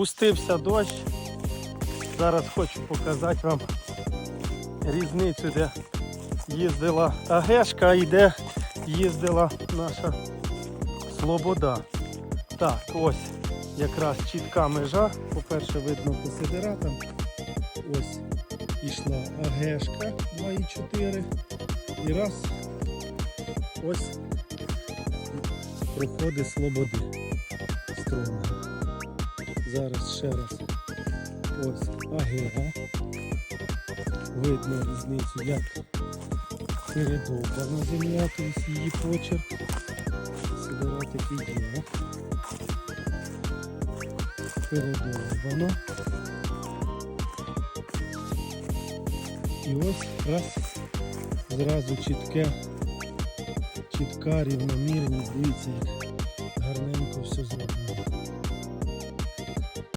Пустився дощ. Зараз хочу показати вам різницю, де їздила Агешка і де їздила наша Слобода. Так, ось якраз чітка межа. По-перше, видно по сидератам. Ось ішла Агешка 2,4. І раз ось проходить Слободи. Зараз ще раз. Ось Агега. Видно різницю, як передовбана земля, тобто її почерк. Сидератики є. Передовбано. І ось раз зразу чітке, чітка рівномірність, дивіться, як гарненько все зроблено.